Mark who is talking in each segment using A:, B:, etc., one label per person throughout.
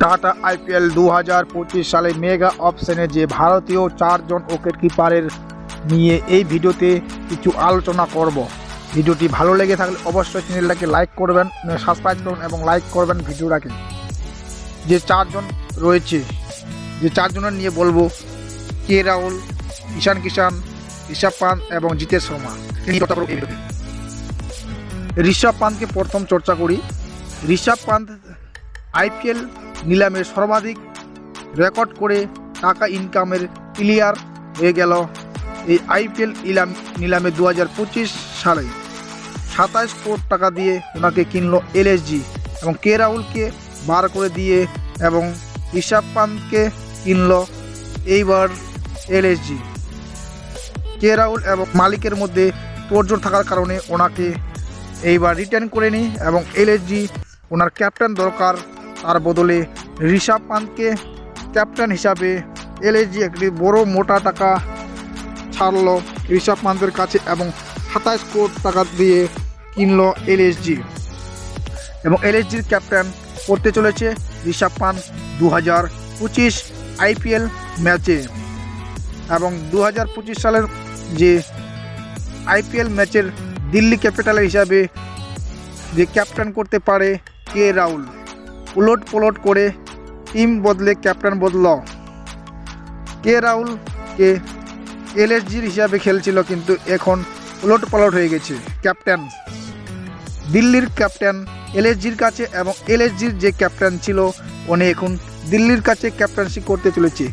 A: Tata IPL দু হাজার পঁচিশ সালে মেগা অপশনে যে ভারতীয় চারজন উইকেট কিপারের নিয়ে এই ভিডিওতে কিছু আলোচনা করব। ভিডিওটি ভালো লেগে থাকলে অবশ্যই চ্যানেলটাকে লাইক করবেন সাবস্ক্রাইব করবেন এবং লাইক করবেন ভিডিওটাকে। যে চারজন রয়েছে, যে চারজনের নিয়ে বলব, কে রাহুল, ঈশান কিষান ঋষভ পান্ত এবং জিতেশ শর্মা। ঋষভ পান্তকে প্রথম চর্চা করি। ঋষভ পান্ত আইপিএল নিলামে সর্বাধিক রেকর্ড করে টাকা ইনকামের ক্লিয়ার হয়ে গেল এই আইপিএল ইলাম নিলামে দু হাজার পঁচিশ সালে। সাতাইশ কোটি টাকা দিয়ে ওনাকে কিনলো এলএসজি এবং কে রাহুলকে বার করে দিয়ে এবং ঋষভ পান্তকে কিনল এইবার এলএসজি কে রাহুল এবং মালিকের মধ্যে তোড়জোড় থাকার কারণে ওনাকে এইবার রিটার্ন করে নিই এবং এলএসজি ওনার ক্যাপ্টেন দরকার তার বদলে ঋষভ পান্তকে ক্যাপ্টেন হিসাবে এলএসজি একটি বড় মোটা টাকা ছাড়ল ঋষভ পান্তের কাছে এবং সাতাইশ কোটি টাকা দিয়ে কিনলো এলএসজি এবং এলএসজির ক্যাপ্টেন করতে চলেছে ঋষভ পান্ত দু হাজার পঁচিশ আইপিএল ম্যাচে। এবং দু হাজার পঁচিশ সালের যে আইপিএল ম্যাচের দিল্লি ক্যাপিটাল হিসাবে যে ক্যাপ্টেন করতে পারে কে রাহুল। উলট পলট করে টিম বদলে ক্যাপ্টেন বদল। কে রাহুলকে এলএসজির হিসাবে খেলছিল, কিন্তু এখন উলট পালট হয়ে গেছে। ক্যাপ্টেন। দিল্লির ক্যাপ্টেন এলএসজির কাছে এবং এলএসজির যে ক্যাপ্টেন ছিল, উনি এখন দিল্লির কাছে ক্যাপ্টেন্সি করতে চলেছে।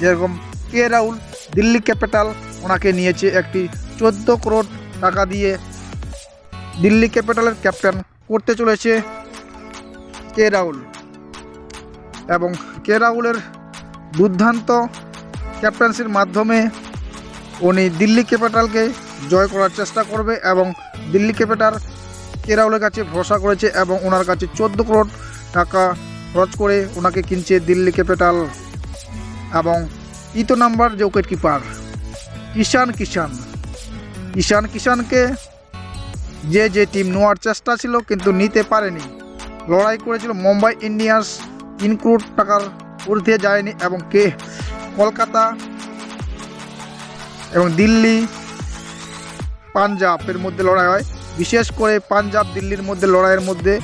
A: যেরকম কে রাহুল, দিল্লি ক্যাপিটাল ওনাকে নিয়েছে একটি চোদ্দ করোড় টাকা দিয়ে। দিল্লি ক্যাপিটালের ক্যাপ্টেন করতে চলেছে। কে রাহুল? এবং কে রাহুলের দুর্দান্ত ক্যাপ্টেন্সির মাধ্যমে উনি দিল্লি ক্যাপিটালকে জয় করার চেষ্টা করবে এবং দিল্লি ক্যাপিটাল কে রাহুলের কাছে ভরসা করেছে এবং ওনার কাছে চোদ্দ করোড় টাকা খরচ করে ওনাকে কিনছে দিল্লি ক্যাপিটাল এবং তৃতীয় নাম্বার যে উইকেট কিপার ঈশান কিষান ঈশান কিষানকে যে যে টিম নেওয়ার চেষ্টা ছিল কিন্তু নিতে পারেনি। লড়াই করেছিল মুম্বাই ইন্ডিয়ান্স তিন কোটি টাকার ঊর্ধ্বে যায়নি এবং কে? কলকাতা এবং দিল্লি, পাঞ্জাবের মধ্যে লড়াই হয়। বিশেষ করে পাঞ্জাব দিল্লির মধ্যে লড়াইয়ের মধ্যে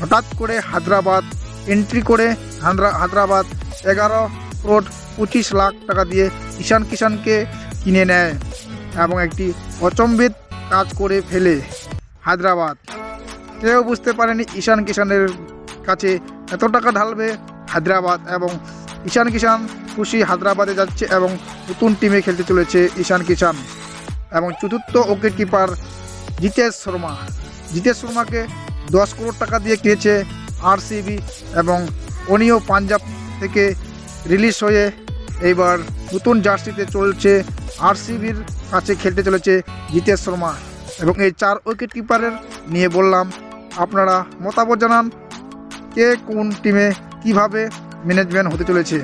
A: হঠাৎ করে হায়দ্রাবাদ এন্ট্রি করে হায়দ্রাবাদ এগারো কোট পঁচিশ লাখ টাকা দিয়ে ঈশান কিষানকে কিনে নেয় এবং একটি অচম্বিত কাজ করে ফেলে হায়দ্রাবাদ। কেউ বুঝতে পারেনি ঈশান কিষানের কাছে এত টাকা ঢালবে হায়দ্রাবাদ এবং ঈশান কিষান খুশি হায়দ্রাবাদে যাচ্ছে এবং নতুন টিমে খেলতে চলেছে ঈশান কিষান এবং চতুর্থ উইকেট কিপার জিতেশ শর্মা। জিতেশ শর্মাকে দশ করোড় টাকা দিয়ে কিনেছে আরসিবি এবং উনিও পাঞ্জাব থেকে রিলিজ হয়ে এইবার নতুন জার্সিতে চলছে আরসিবির কাছে খেলতে চলেছে জিতেশ শর্মা এবং এই চার উইকেট কিপারের নিয়ে বললাম আপনারা মতামত জানান কে কোন টিমে কীভাবে ম্যানেজমেন্ট হতে চলেছে।